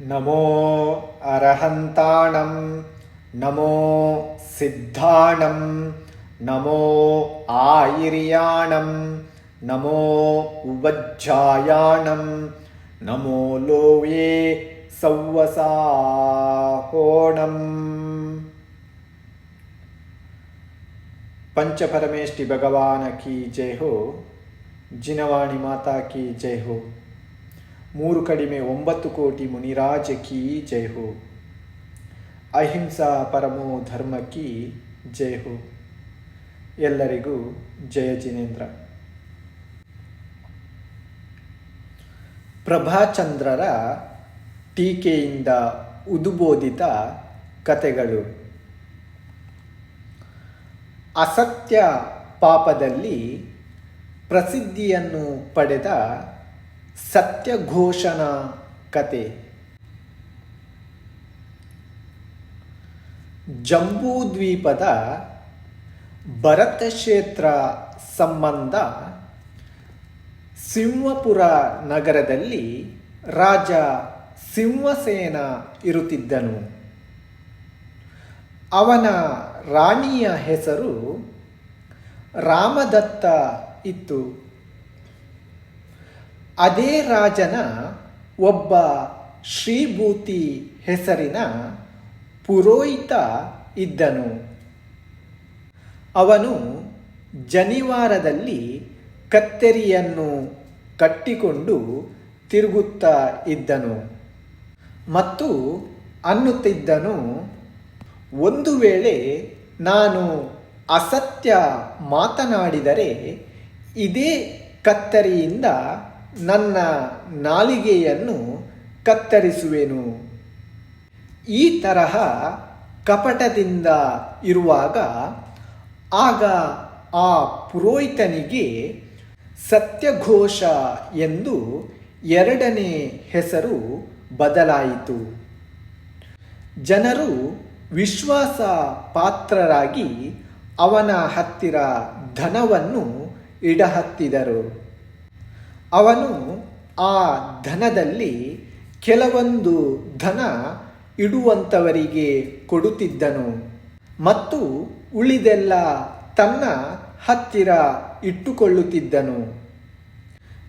नमो अरहन्ताणं नमो सिद्धाणं नमो आयिर्याणं नमो उवज्झायाणं नमो लोये सौवसाहोणम् पंचपरमेष्टि भगवान की जय हो जिनवाणी माता की जय हो ಮೂರು ಕಡಿಮೆ ಒಂಬತ್ತು ಕೋಟಿ ಮುನಿರಾಜ ಕಿ ಜೈ ಹೋ. ಅಹಿಂಸಾ ಪರಮೋ ಧರ್ಮ ಕಿ ಜೈ ಹೋ. ಎಲ್ಲರಿಗೂ ಜಯ ಜಿನೇಂದ್ರ. ಪ್ರಭಾಚಂದ್ರರ ಟೀಕೆಯಿಂದ ಉದುಬೋಧಿತ ಕತೆಗಳು. ಅಸತ್ಯ ಪಾಪದಲ್ಲಿ ಪ್ರಸಿದ್ಧಿಯನ್ನು ಪಡೆದ ಸತ್ಯಘೋಷಣ ಕತೆ. ಜಂಬೂದ್ವೀಪದ ಭರತ ಕ್ಷೇತ್ರ ಸಂಬಂಧ ಸಿಂಹಪುರ ನಗರದಲ್ಲಿ ರಾಜ ಸಿಂಹಸೇನ ಇರುತ್ತಿದ್ದನು. ಅವನ ರಾಣಿಯ ಹೆಸರು ರಾಮದತ್ತ ಇತ್ತು. ಅದೇ ರಾಜನ ಒಬ್ಬ ಶ್ರೀಭೂತಿ ಹೆಸರಿನ ಪುರೋಹಿತ ಇದ್ದನು. ಅವನು ಜನಿವಾರದಲ್ಲಿ ಕತ್ತರಿಯನ್ನು ಕಟ್ಟಿಕೊಂಡು ತಿರುಗುತ್ತಾ ಇದ್ದನು. ಮತ್ತು ಅನ್ನುತ್ತಿದ್ದನು, ಒಂದು ವೇಳೆ ನಾನು ಅಸತ್ಯ ಮಾತನಾಡಿದರೆ ಇದೇ ಕತ್ತರಿಯಿಂದ ನನ್ನ ನಾಲಿಗೆಯನ್ನು ಕತ್ತರಿಸುವೆನು. ಈ ತರಹ ಕಪಟದಿಂದ ಇರುವಾಗ ಆಗ ಆ ಪುರೋಹಿತನಿಗೆ ಸತ್ಯಘೋಷ ಎಂದು ಎರಡನೇ ಹೆಸರು ಬದಲಾಯಿತು. ಜನರು ವಿಶ್ವಾಸ ಪಾತ್ರರಾಗಿ ಅವನ ಹತ್ತಿರ ಧನವನ್ನು ಇಡಹತ್ತಿದರು. ಅವನು ಆ ಧನದಲ್ಲಿ ಕೆಲವೊಂದು ಧನ ಇಡುವಂಥವರಿಗೆ ಕೊಡುತ್ತಿದ್ದನು. ಮತ್ತು ಉಳಿದೆಲ್ಲ ತನ್ನ ಹತ್ತಿರ ಇಟ್ಟುಕೊಳ್ಳುತ್ತಿದ್ದನು.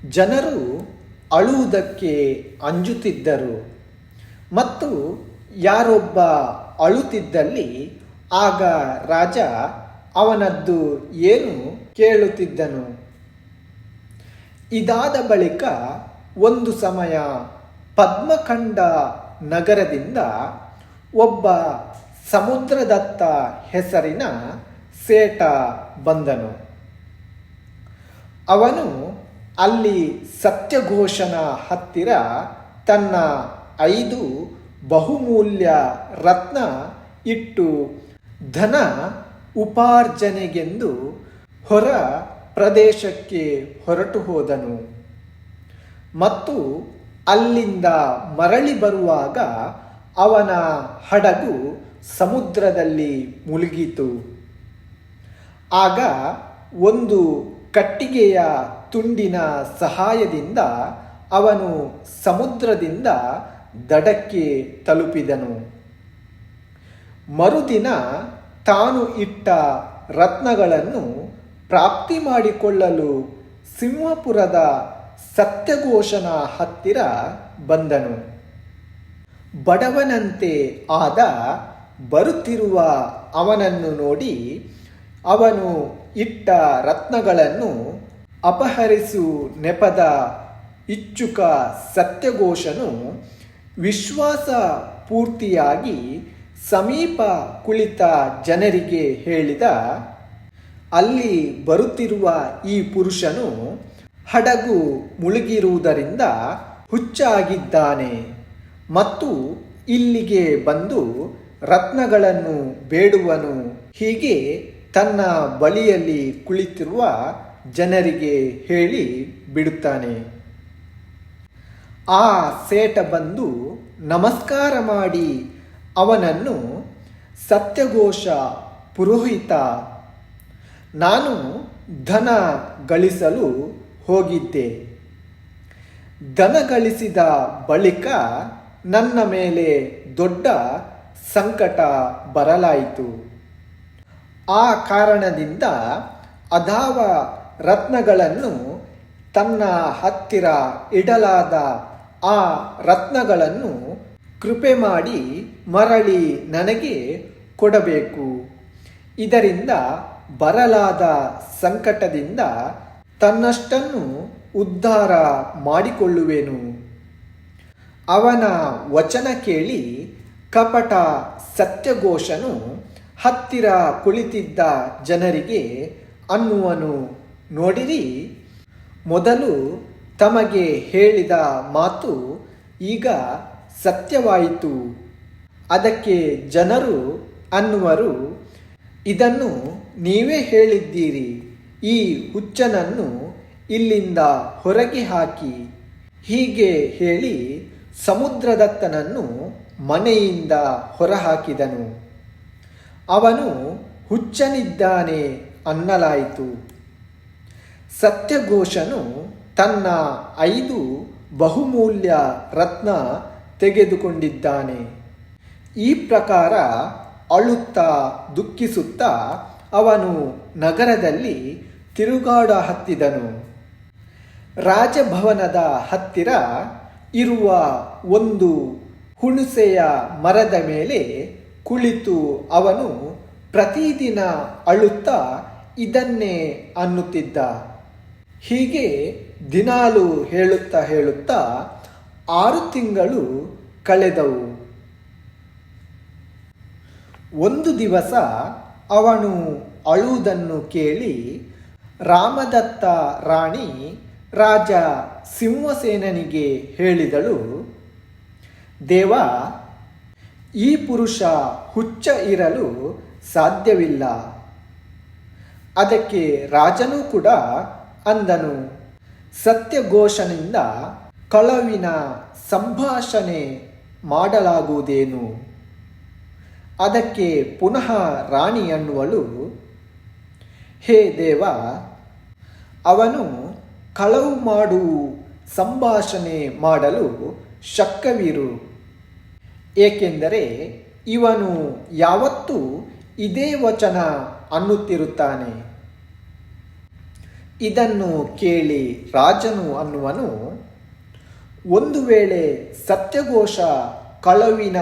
ಜನರು ಅಳುವುದಕ್ಕೆ ಅಂಜುತ್ತಿದ್ದರು. ಮತ್ತು ಯಾರೊಬ್ಬ ಅಳುತ್ತಿದ್ದಲ್ಲಿ ಆಗ ರಾಜ ಅವನದ್ದು ಏನು ಕೇಳುತ್ತಿದ್ದನು. ಇದಾದ ಬಳಿಕ ಒಂದು ಸಮಯ ಪದ್ಮಖಂಡ ನಗರದಿಂದ ಒಬ್ಬ ಸಮುದ್ರದತ್ತ ಹೆಸರಿನ ಸೇಟ ಬಂದನು. ಅವನು ಅಲ್ಲಿ ಸತ್ಯಘೋಷನ ಹತ್ತಿರ ತನ್ನ ಐದು ಬಹುಮೂಲ್ಯ ರತ್ನ ಇಟ್ಟು ಧನ ಉಪಾರ್ಜನೆಗೆಂದು ಹೊರ ಪ್ರದೇಶಕ್ಕೆ ಹೊರಟು ಹೋದನು. ಮತ್ತು ಅಲ್ಲಿಂದ ಮರಳಿ ಬರುವಾಗ ಅವನ ಹಡಗು ಸಮುದ್ರದಲ್ಲಿ ಮುಳುಗಿತು. ಆಗ ಒಂದು ಕಟ್ಟಿಗೆಯ ತುಂಡಿನ ಸಹಾಯದಿಂದ ಅವನು ಸಮುದ್ರದಿಂದ ದಡಕ್ಕೆ ತಲುಪಿದನು. ಮರುದಿನ ತಾನು ಇಟ್ಟ ರತ್ನಗಳನ್ನು ಪ್ರಾಪ್ತಿ ಮಾಡಿಕೊಳ್ಳಲು ಸಿಂಹಪುರದ ಸತ್ಯಘೋಷನ ಹತ್ತಿರ ಬಂದನು. ಬಡವನಂತೆ ಆದ ಬರುತ್ತಿರುವ ಅವನನ್ನು ನೋಡಿ ಅವನು ಇಟ್ಟ ರತ್ನಗಳನ್ನು ಅಪಹರಿಸು ನೆಪದ ಇಚ್ಛುಕ ಸತ್ಯಘೋಷನು ವಿಶ್ವಾಸ ಪೂರ್ತಿಯಾಗಿ ಸಮೀಪ ಕುಳಿತ ಜನರಿಗೆ ಹೇಳಿದ ಅಲ್ಲಿ ಬರುತ್ತಿರುವ ಈ ಪುರುಷನು ಹಡಗು ಮುಳುಗಿರುವುದರಿಂದ ಹುಚ್ಚಾಗಿದ್ದಾನೆ ಮತ್ತು ಇಲ್ಲಿಗೆ ಬಂದು ರತ್ನಗಳನ್ನು ಬೇಡುವನು. ಹೀಗೆ ತನ್ನ ಬಳಿಯಲ್ಲಿ ಕುಳಿತಿರುವ ಜನರಿಗೆ ಹೇಳಿ ಬಿಡುತ್ತಾನೆ. ಆ ಸೇಟ ಬಂದು ನಮಸ್ಕಾರ ಮಾಡಿ ಅವನನ್ನು ಸತ್ಯಘೋಷ ಪುರೋಹಿತ ನಾನು ಧನ ಗಳಿಸಲು ಹೋಗಿದ್ದೆ. ಧನ ಗಳಿಸಿದ ಬಳಿಕ ನನ್ನ ಮೇಲೆ ದೊಡ್ಡ ಸಂಕಟ ಬರಲಾಯಿತು. ಆ ಕಾರಣದಿಂದ ಅಧಾವ ರತ್ನಗಳನ್ನು ತನ್ನ ಹತ್ತಿರ ಇಡಲಾದ ಆ ರತ್ನಗಳನ್ನು ಕೃಪೆ ಮಾಡಿ ಮರಳಿ ನನಗೆ ಕೊಡಬೇಕು. ಇದರಿಂದ ಬರಲಾದ ಸಂಕಟದಿಂದ ತನ್ನಷ್ಟನ್ನು ಉದ್ಧಾರ ಮಾಡಿಕೊಳ್ಳುವೆನು. ಅವನ ವಚನ ಕೇಳಿ ಕಪಟ ಸತ್ಯಘೋಷನು ಹತ್ತಿರ ಕುಳಿತಿದ್ದ ಜನರಿಗೆ ಅನ್ನುವನು, ನೋಡಿರಿ, ಮೊದಲು ತಮಗೆ ಹೇಳಿದ ಮಾತು ಈಗ ಸತ್ಯವಾಯಿತು. ಅದಕ್ಕೆ ಜನರು ಅನ್ನುವರು, ಇದನ್ನು ನೀವೇ ಹೇಳಿದ್ದೀರಿ, ಈ ಹುಚ್ಚನನ್ನು ಇಲ್ಲಿಂದ ಹೊರಗೆ ಹಾಕಿ. ಹೀಗೆ ಹೇಳಿ ಸಮುದ್ರದತ್ತನನ್ನು ಮನೆಯಿಂದ ಹೊರಹಾಕಿದನು. ಅವನು ಹುಚ್ಚನಿದ್ದಾನೆ ಅನ್ನಲಾಯಿತು. ಸತ್ಯಘೋಷನು ತನ್ನ ಐದು ಬಹುಮೂಲ್ಯ ರತ್ನ ತೆಗೆದುಕೊಂಡಿದ್ದಾನೆ. ಈ ಪ್ರಕಾರ ಅಳುತ್ತಾ ದುಃಖಿಸುತ್ತಾ ಅವನು ನಗರದಲ್ಲಿ ತಿರುಗಾಡ ಹತ್ತಿದನು. ರಾಜಭವನದ ಹತ್ತಿರ ಇರುವ ಒಂದು ಹುಣಸೆಯ ಮರದ ಮೇಲೆ ಕುಳಿತು ಅವನು ಪ್ರತಿದಿನ ಅಳುತ್ತಾ ಇದನ್ನೇ ಅನ್ನುತ್ತಿದ್ದ. ಹೀಗೆ ದಿನಾಲು ಹೇಳುತ್ತಾ ಹೇಳುತ್ತಾ ಆರು ತಿಂಗಳು ಕಳೆದವು. ಒಂದು ದಿವಸ ಅವನು ಅಳುವುದನ್ನು ಕೇಳಿ, ರಾಮದತ್ತ ರಾಣಿ, ರಾಜ ಸಿಂಹಸೇನನಿಗೆ ಹೇಳಿದಳು, ದೇವ, ಈ ಪುರುಷ ಹುಚ್ಚ ಇರಲು ಸಾಧ್ಯವಿಲ್ಲ. ಅದಕ್ಕೆ ರಾಜನು ಕೂಡ ಅಂದನು, ಸತ್ಯಘೋಷನಿಂದ ಕಳವಿನ ಸಂಭಾಷಣೆ ಮಾಡಲಾಗುವುದೇನು? ಅದಕ್ಕೆ ಪುನಃ ರಾಣಿ ಅನ್ನುವಳು, ಹೇ ದೇವ, ಅವನು ಕಳವು ಮಾಡು, ಸಂಭಾಷಣೆ ಮಾಡಲು ಶಕ್ಕವಿರು ಏಕೆಂದರೆ ಇವನು ಯಾವತ್ತೂ ಇದೇ ವಚನ ಅನ್ನುತ್ತಿರುತ್ತಾನೆ. ಇದನ್ನು ಕೇಳಿ ರಾಜನು ಅನ್ನುವನು, ಒಂದು ವೇಳೆ ಸತ್ಯಘೋಷ ಕಳವಿನ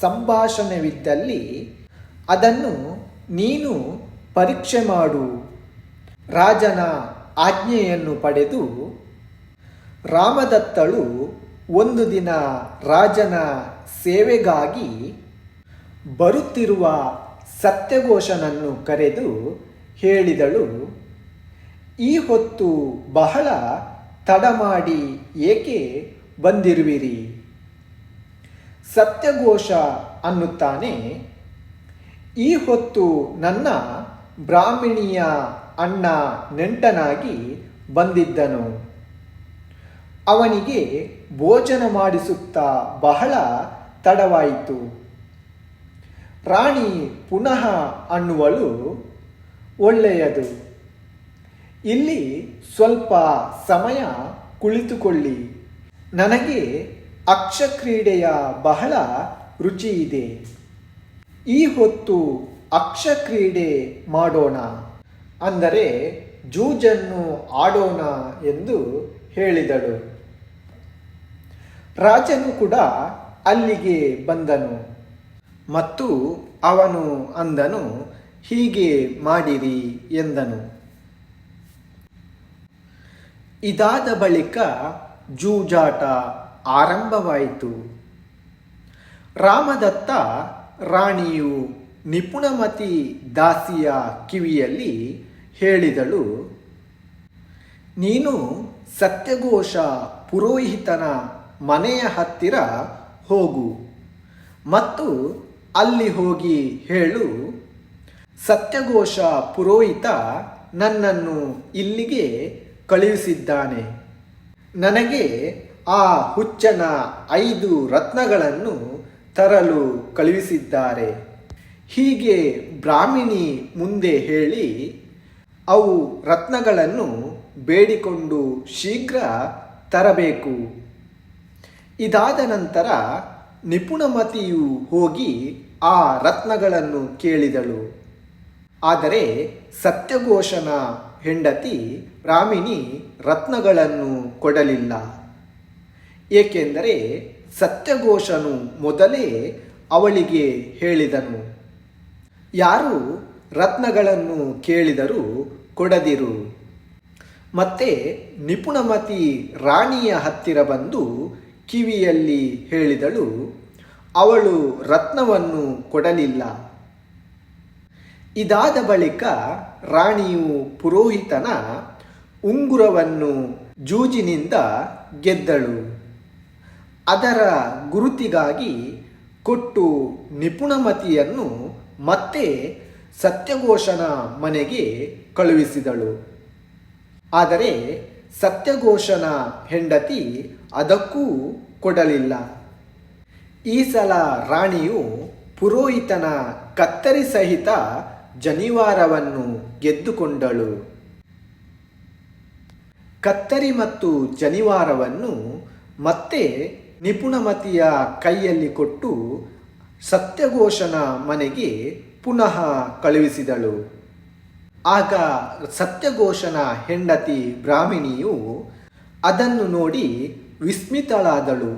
ಸಂಭಾಷಣೆವಿದ್ದಲ್ಲಿ ಅದನ್ನು ನೀನು ಪರೀಕ್ಷೆ ಮಾಡು. ರಾಜನ ಆಜ್ಞೆಯನ್ನು ಪಡೆದು ರಾಮದತ್ತಳು ಒಂದು ದಿನ ರಾಜನ ಸೇವೆಗಾಗಿ ಬರುತ್ತಿರುವ ಸತ್ಯಘೋಷನನ್ನು ಕರೆದು ಹೇಳಿದಳು, ಈ ಹೊತ್ತು ಬಹಳ ತಡ ಮಾಡಿ ಏಕೆ ಬಂದಿರುವಿರಿ? ಸತ್ಯಘೋಷ ಅನ್ನುತ್ತಾನೆ. ಈ ಹೊತ್ತು ನನ್ನ ಬ್ರಾಹ್ಮಿಣಿಯ ಅಣ್ಣ ನೆಂಟನಾಗಿ ಬಂದಿದ್ದನು. ಅವನಿಗೆ ಭೋಜನ ಮಾಡಿಸುತ್ತಾ ಬಹಳ ತಡವಾಯಿತು. ರಾಣಿ ಪುನಃ ಅನ್ನುವಳು ಒಳ್ಳೆಯದು. ಇಲ್ಲಿ ಸ್ವಲ್ಪ ಸಮಯ ಕುಳಿತುಕೊಳ್ಳಿ. ನನಗೆ ಅಕ್ಷಕ್ರೀಡೆಯ ಬಹಳ ರುಚಿ ಇದೆ. ಈ ಹೊತ್ತು ಅಕ್ಷಕ್ರೀಡೆ ಮಾಡೋಣ ಅಂದರೆ ಜೂಜನ್ನು ಆಡೋಣ ಎಂದು ಹೇಳಿದಳು. ರಾಜನು ಕೂಡ ಅಲ್ಲಿಗೆ ಬಂದನು. ಮತ್ತು ಅವನು ಅಂದನು, ಹೀಗೆ ಮಾಡಿರಿ ಎಂದನು. ಇದಾದ ಬಳಿಕ ಜೂಜಾಟ ಆರಂಭವಾಯಿತು. ರಾಮದತ್ತ ರಾಣಿಯು ನಿಪುಣಮತಿ ದಾಸಿಯ ಕಿವಿಯಲ್ಲಿ ಹೇಳಿದಳು, ನೀನು ಸತ್ಯಘೋಷ ಪುರೋಹಿತನ ಮನೆಯ ಹತ್ತಿರ ಹೋಗು ಮತ್ತು ಅಲ್ಲಿ ಹೋಗಿ ಹೇಳು, ಸತ್ಯಘೋಷ ಪುರೋಹಿತ ನನ್ನನ್ನು ಇಲ್ಲಿಗೆ ಕಳುಹಿಸಿದ್ದಾನೆ. ನನಗೆ ಆ ಹುಚ್ಚನ ಐದು ರತ್ನಗಳನ್ನು ತರಲು ಕಳುಹಿಸಿದ್ದಾರೆ. ಹೀಗೆ ಬ್ರಾಹ್ಮಿಣಿ ಮುಂದೆ ಹೇಳಿ, ಅವು ರತ್ನಗಳನ್ನು ಬೇಡಿಕೊಂಡು ಶೀಘ್ರ ತರಬೇಕು. ಇದಾದ ನಂತರ ನಿಪುಣಮತಿಯು ಹೋಗಿ ಆ ರತ್ನಗಳನ್ನು ಕೇಳಿದಳು. ಆದರೆ ಸತ್ಯಘೋಷನ ಹೆಂಡತಿ ಬ್ರಾಹ್ಮಿಣಿ ರತ್ನಗಳನ್ನು ಕೊಡಲಿಲ್ಲ. ಏಕೆಂದರೆ ಸತ್ಯಘೋಷನು ಮೊದಲೇ ಅವಳಿಗೆ ಹೇಳಿದನು. ಯಾರು ರತ್ನಗಳನ್ನು ಕೇಳಿದರೂ ಕೊಡದಿರು. ಮತ್ತೆ ನಿಪುಣಮತಿ ರಾಣಿಯ ಹತ್ತಿರ ಬಂದು ಕಿವಿಯಲ್ಲಿ ಹೇಳಿದಳು, ಅವಳು ರತ್ನವನ್ನು ಕೊಡಲಿಲ್ಲ. ಇದಾದ ಬಳಿಕ ರಾಣಿಯು ಪುರೋಹಿತನ ಉಂಗುರವನ್ನು ಜೂಜಿನಿಂದ ಗೆದ್ದಳು. ಅದರ ಗುರುತಿಗಾಗಿ ಕೊಟ್ಟು ನಿಪುಣಮತಿಯನ್ನು ಮತ್ತೆ ಸತ್ಯಘೋಷನ ಮನೆಗೆ ಕಳುಹಿಸಿದಳು. ಆದರೆ ಸತ್ಯಘೋಷನ ಹೆಂಡತಿ ಅದಕ್ಕೂ ಕೊಡಲಿಲ್ಲ. ಈ ಸಲ ರಾಣಿಯು ಪುರೋಹಿತನ ಕತ್ತರಿ ಸಹಿತ ಜನಿವಾರವನ್ನು ಗೆದ್ದುಕೊಂಡಳು. ಕತ್ತರಿ ಮತ್ತು ಜನಿವಾರವನ್ನು ಮತ್ತೆ ನಿಪುಣಮತಿಯ ಕೈಯಲ್ಲಿ ಕೊಟ್ಟು ಸತ್ಯಘೋಷನ ಮನೆಗೆ ಪುನಃ ಕಳುಹಿಸಿದಳು. ಆಗ ಸತ್ಯಘೋಷನ ಹೆಂಡತಿ ಬ್ರಾಹ್ಮಿಣಿಯು ಅದನ್ನು ನೋಡಿ ವಿಸ್ಮಿತಳಾದಳು.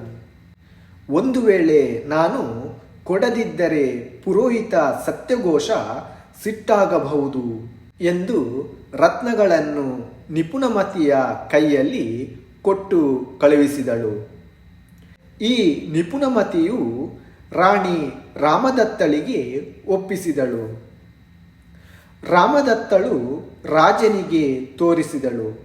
ಒಂದು ವೇಳೆ ನಾನು ಕೊಡದಿದ್ದರೆ ಪುರೋಹಿತ ಸತ್ಯಘೋಷ ಸಿಟ್ಟಾಗಬಹುದು ಎಂದು ರತ್ನಗಳನ್ನು ನಿಪುಣಮತಿಯ ಕೈಯಲ್ಲಿ ಕೊಟ್ಟು ಕಳುಹಿಸಿದಳು. ಈ ನಿಪುಣಮತಿಯು ರಾಣಿ ರಾಮದತ್ತಳಿಗೆ ಒಪ್ಪಿಸಿದಳು. ರಾಮದತ್ತಳು ರಾಜನಿಗೆ ತೋರಿಸಿದಳು.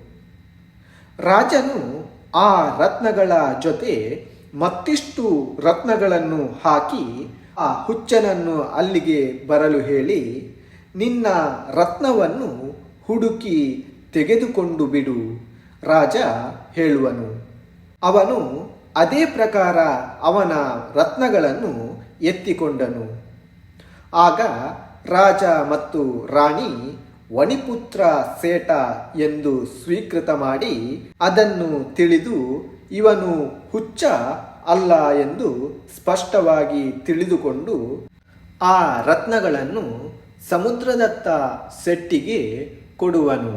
ರಾಜನು ಆ ರತ್ನಗಳ ಜೊತೆ ಮತ್ತಿಷ್ಟು ರತ್ನಗಳನ್ನು ಹಾಕಿ ಆ ಹುಚ್ಚನನ್ನು ಅಲ್ಲಿಗೆ ಬರಲು ಹೇಳಿ, ನಿನ್ನ ರತ್ನವನ್ನು ಹುಡುಕಿ ತೆಗೆದುಕೊಂಡು ಬಿಡು, ರಾಜ ಹೇಳುವನು. ಅವನು ಅದೇ ಪ್ರಕಾರ ಅವನ ರತ್ನಗಳನ್ನು ಎತ್ತಿಕೊಂಡನು. ಆಗ ರಾಜ ಮತ್ತು ರಾಣಿ, ವಣಿಪುತ್ರ ಸೇಟ ಎಂದು ಸ್ವೀಕೃತ ಮಾಡಿ ಅದನ್ನು ತಿಳಿದು, ಇವನು ಹುಚ್ಚ ಅಲ್ಲ ಎಂದು ಸ್ಪಷ್ಟವಾಗಿ ತಿಳಿದುಕೊಂಡು, ಆ ರತ್ನಗಳನ್ನು ಸಮುದ್ರದತ್ತ ಸೆಟ್ಟಿಗೆ ಕೊಡುವನು.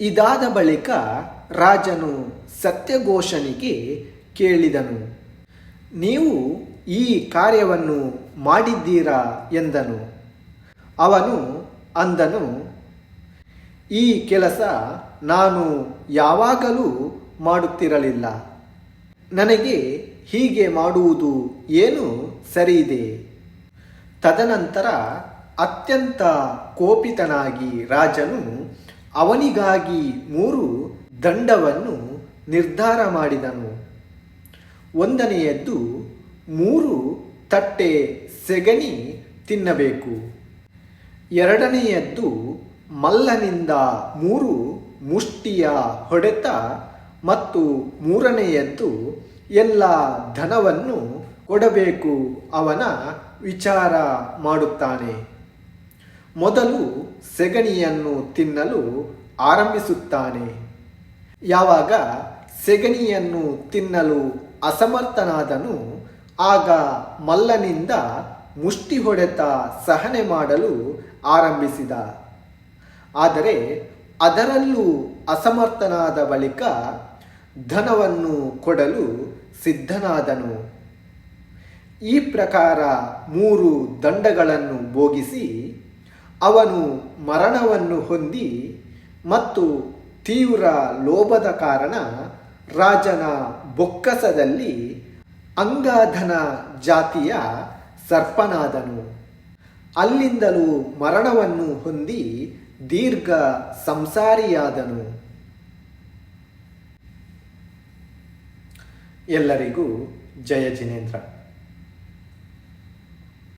ಇದಾದ ಬಳಿಕ ರಾಜನು ಸತ್ಯಘೋಷನಿಗೆ ಕೇಳಿದನು. ನೀವು ಈ ಕಾರ್ಯವನ್ನು ಮಾಡಿದ್ದೀರಾ ಎಂದನು. ಅವನು ಅಂದನು, ಈ ಕೆಲಸ ನಾನು ಯಾವಾಗಲೂ ಮಾಡುತ್ತಿರಲಿಲ್ಲ. ನನಗೆ ಹೀಗೆ ಮಾಡುವುದು ಏನು ಸರಿಯಿದೆ? ತದನಂತರ ಅತ್ಯಂತ ಕೋಪಿತನಾಗಿ ರಾಜನು ಅವನಿಗಾಗಿ ಮೂರು ದಂಡವನ್ನು ನಿರ್ಧಾರ ಮಾಡಿದನು. ಒಂದನೆಯದ್ದು, ಮೂರು ತಟ್ಟೆ ಸೆಗಣಿ ತಿನ್ನಬೇಕು. ಎರಡನೆಯದ್ದು, ಮಲ್ಲನಿಂದ ಮೂರು ಮುಷ್ಟಿಯ ಹೊಡೆತ ಮತ್ತು ಮೂರನೆಯದ್ದು, ಎಲ್ಲ ಧನವನ್ನು ಕೊಡಬೇಕು ಅವನ ವಿಚಾರ ಮಾಡುತ್ತಾನೆ. ಮೊದಲು ಸೆಗಣಿಯನ್ನು ತಿನ್ನಲು ಆರಂಭಿಸುತ್ತಾನೆ. ಯಾವಾಗ? ಸೆಗಣಿಯನ್ನು ತಿನ್ನಲು ಅಸಮರ್ಥನಾದನು, ಆಗ ಮಲ್ಲನಿಂದ ಮುಷ್ಟಿ ಹೊಡೆತ ಸಹನೆ ಮಾಡಲು ಆರಂಭಿಸಿದ. ಆದರೆ ಅದರಲ್ಲೂ ಅಸಮರ್ಥನಾದ ಬಳಿಕ ಧನವನ್ನು ಕೊಡಲು ಸಿದ್ಧನಾದನು. ಈ ಪ್ರಕಾರ ಮೂರು ದಂಡಗಳನ್ನು ಭೋಗಿಸಿ ಅವನು ಮರಣವನ್ನು ಹೊಂದಿ ಮತ್ತು ತೀವ್ರ ಲೋಭದ ಕಾರಣ ರಾಜನ ಬೊಕ್ಕಸದಲ್ಲಿ ಅಂಗಾಧನ ಜಾತಿಯ ಸರ್ಪನಾದನು. ಅಲ್ಲಿಂದಲೂ ಮರಣವನ್ನು ಹೊಂದಿ ದೀರ್ಘ ಸಂಸಾರಿಯಾದನು. ಎಲ್ಲರಿಗೂ ಜಯ ಜಿನೇಂದ್ರ.